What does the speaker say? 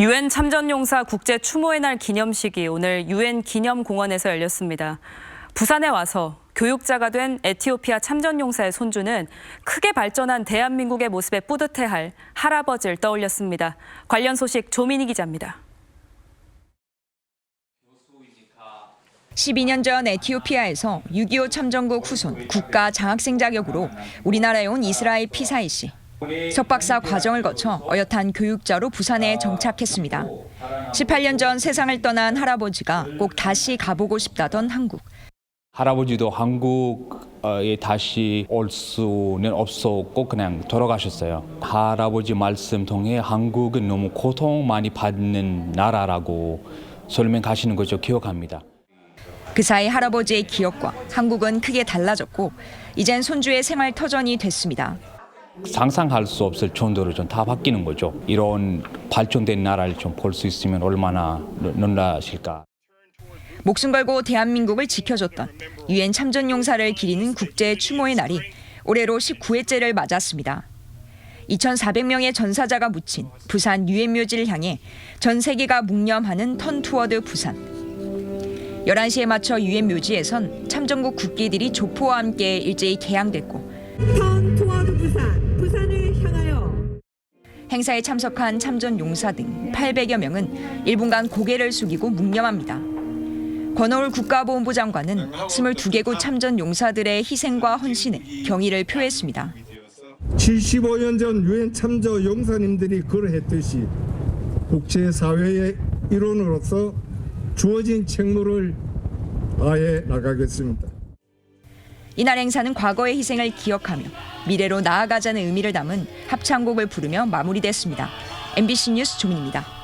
유엔 참전용사 국제 추모의 날 기념식이 오늘 유엔 기념공원에서 열렸습니다. 부산에 와서 교육자가 된 에티오피아 참전용사의 손주는 크게 발전한 대한민국의 모습에 뿌듯해할 할아버지를 떠올렸습니다. 관련 소식 조민희 기자입니다. 12년 전 에티오피아에서 6.25 참전국 후손 국가 장학생 자격으로 우리나라에 온 이스라엘 피사이 씨. 석박사 과정을 거쳐 어엿한 교육자로 부산에 정착했습니다. 18년 전 세상을 떠난 할아버지가 꼭 다시 가보고 싶다던 한국. 할아버지도 한국에 다시 올 수는 없었고 그냥 돌아가셨어요. 할아버지 말씀 통해 한국은 너무 고통 많이 받는 나라라고 설명하시는 거죠. 기억합니다. 그 사이 할아버지의 기억과 한국은 크게 달라졌고 이젠 손주의 생활 터전이 됐습니다. 상상할 수 없을 정도로 좀 다 바뀌는 거죠. 이런 발전된 나라를 좀 볼 수 있으면 얼마나 놀라실까. 목숨 걸고 대한민국을 지켜줬던 유엔 참전 용사를 기리는 국제 추모의 날이 올해로 19회째를 맞았습니다. 2,400명의 전사자가 묻힌 부산 유엔 묘지를 향해 전 세계가 묵념하는 턴 투어드 부산. 11시에 맞춰 유엔 묘지에선 참전국 국기들이 조포와 함께 일제히 개항됐고 턴 투어드 부산, 부산을 향하여 행사에 참석한 참전 용사 등 800여 명은 1분간 고개를 숙이고 묵념합니다. 권오울 국가보훈부 장관은 22개국 참전 용사들의 희생과 헌신에 경의를 표했습니다. 75년 전 유엔 참저 용사님들이 그러했듯이 국제사회의 일원으로서 주어진 책무를 다해 나가겠습니다. 이날 행사는 과거의 희생을 기억하며 미래로 나아가자는 의미를 담은 합창곡을 부르며 마무리됐습니다. MBC 뉴스 조민입니다.